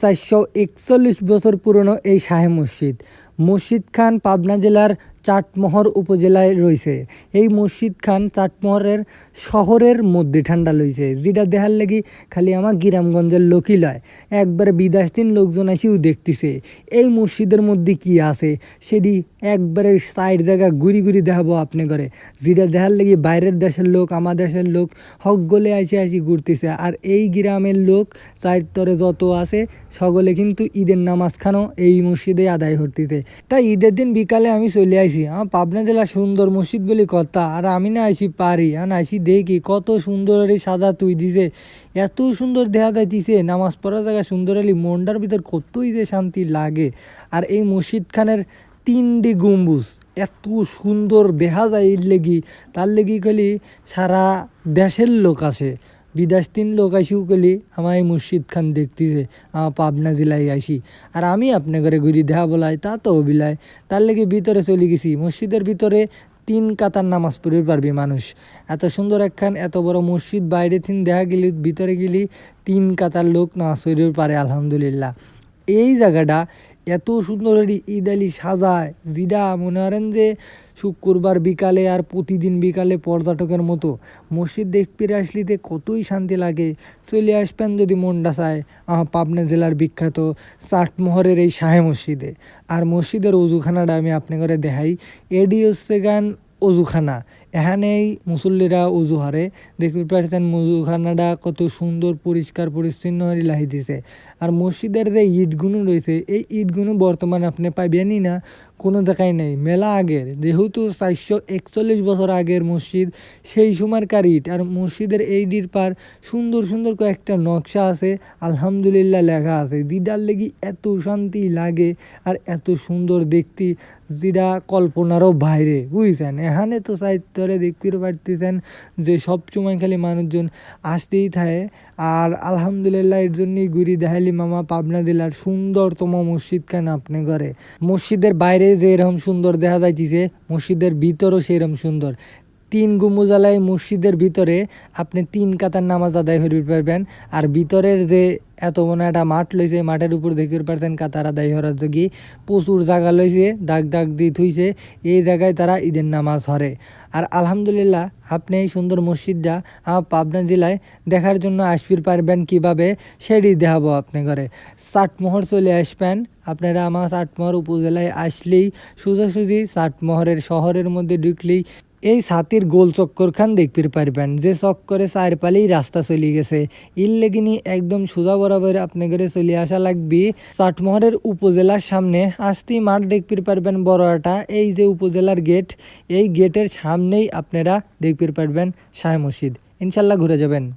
চারশো একচল্লিশ বছর পুরনো এই শাহে মসজিদ। মসজিদ খান পাবনা জেলার চাটমোহর উপজেলায় রয়েছে। এই মসজিদ খান চাটমোহরের শহরের মধ্যে ঠান্ডা লইছে। যেটা দেখার লাগি খালি আমার গ্রামগঞ্জের লোকই লয়। একবারে বিদেশ দিন লোকজন আসিও দেখতেছে। এই মসজিদের মধ্যে কি আছে, সেটি একবারে সাইড জায়গা ঘুরি ঘুরি দেখাবো আপনি করে যেটা দেখার লাগি বাইরের দেশের লোক, আমার দেশের লোক হক গলে আসি আসি ঘুরতেছে। আর এই গ্রামের লোক চারতরে যত আছে, সকলে কিন্তু ঈদের নামাজ খানো এই মসজিদে আদায় করতেছে। তাই ঈদের দিন বিকালে আমি চলে আসি আমার পাবনা জেলা সুন্দর মসজিদ বলে কথা, আর আমি না আসি পারি আর আসি দেখি কত সুন্দর এই সাদা তুই দিছে, এত সুন্দর দেখা যাইতিছে, নামাজ পড়ার জায়গা সুন্দর হলে মনটার ভিতর কতই যে শান্তি লাগে, আর এই মসজিদ খানের তিনটি গম্বুজ এত সুন্দর দেখা যায় এর লেগি তার লেগি খালি সারা দেশের লোক আসে বিদেশ তিন লোক আসিও গেলি আমার এই মুর্শিদ খান দেখতেছে, আমার পাবনা জেলায় আসি আর আমি আপনার ঘরে ঘুরি দেখা বলাই, তা তো অবিলায় তার লেগে ভিতরে চলে গেছি। মসজিদের ভিতরে তিন কাতার নামাজ পড়তে পারবি মানুষ। এত সুন্দর একখান, এত বড় মসজিদ, বাইরে থিন দেখা গেলি, ভিতরে গেলি, তিন কাতার লোক নামাজ পড়তে পারে, আলহামদুলিল্লাহ। এই জায়গাটা এত সুন্দর ঈদ আলি সাজায়। যেটা মনে করেন যে শুক্রবার বিকালে আর প্রতিদিন বিকালে পর্যটকের মতো। মসজিদ দেখতে আসলিতে কতই শান্তি লাগে। চলে আসবেন যদি মনটা চায়। আমার পাবনা জেলার বিখ্যাত চাটমোহরের এই শাহে মসজিদে। আর মসজিদের অজুখানাটা আমি আপনাকে দেখাই। এডি হচ্ছে গান অজুখানা। এখানেই মুসল্লিরা অজু হারে। দেখতে পাচ্ছেন মুজুখানাটা কত সুন্দর, পরিষ্কার, পরিচ্ছন্ন লাহি দিছে আর মসজিদের যে ইটগুলো রয়েছে, এই ইটগুলো বর্তমানে আপনি পাইবেনই না, কোনো দেখাই নেই। মেলা আগের, যেহেতু চারশো একচল্লিশ বছর আগের মসজিদ, সেই সময়কার ইট। আর মসজিদের এই ডির পার সুন্দর সুন্দর কয়েকটা নকশা আছে, আলহামদুলিল্লাহ লেখা আছে। যেটার লেগে এত শান্তি লাগে আর এত সুন্দর দেখতে, যেটা কল্পনারও বাইরে, বুঝছেন? এখানে তো সাহিত্যরে দেখতে পারতেছেন যে সব সময় খালি মানুষজন আসতেই থাকে। আর আলহামদুলিল্লাহ এর জন্যই ঘুরি দেখালি মামা, পাবনা জেলার সুন্দরতম মসজিদ কেন আপনি করে মসজিদের বাইরে যে এরকম সুন্দর দেখা যাইতেছে, মসজিদের ভিতরও সেরকম সুন্দর। তিন গুমুজালাই মসজিদের ভিতরে আপনি তিন কাতার নামাজ আদায় করতে পারবেন। আর ভিতরের যে এত মনে একটা মাঠ লইছে, মাঠের উপর দেখতে পারছেন কাতার আদায় করার যোগী প্রচুর জায়গা লইছে, দাগ দাগ দিয়ে থুইছে। এই জায়গায় তারা ঈদের নামাজ হরে আর আলহামদুলিল্লাহ, আপনি এই সুন্দর মসজিদটা আমার পাবনা জেলায় দেখার জন্য আসবির পারবেন কীভাবে, সেটি দেখাবো আপনি করে চাটমোহর চলে আসবেন। আপনারা আমার চাটমোহর উপজেলায় আসলেই সোজাসুজি চাটমোহরের শহরের মধ্যে ঢুকলেই এই ছাতির গোল চক্কর খান দেখতে পারবেন। যে চক্করে চার পালেই রাস্তা চলে গেছে। ইল্লেগিনি একদম সোজা বরাবর আপনাদের চলে আসা লাগবে। চাটমোহরের উপজেলার সামনে আসতেই মাঠ দেখতে পারবেন বড়টা। এই যে উপজেলার গেট, এই গেটের সামনেই আপনারা দেখতে পারবেন শাহ মসজিদ। ইনশাল্লাহ ঘুরে যাবেন।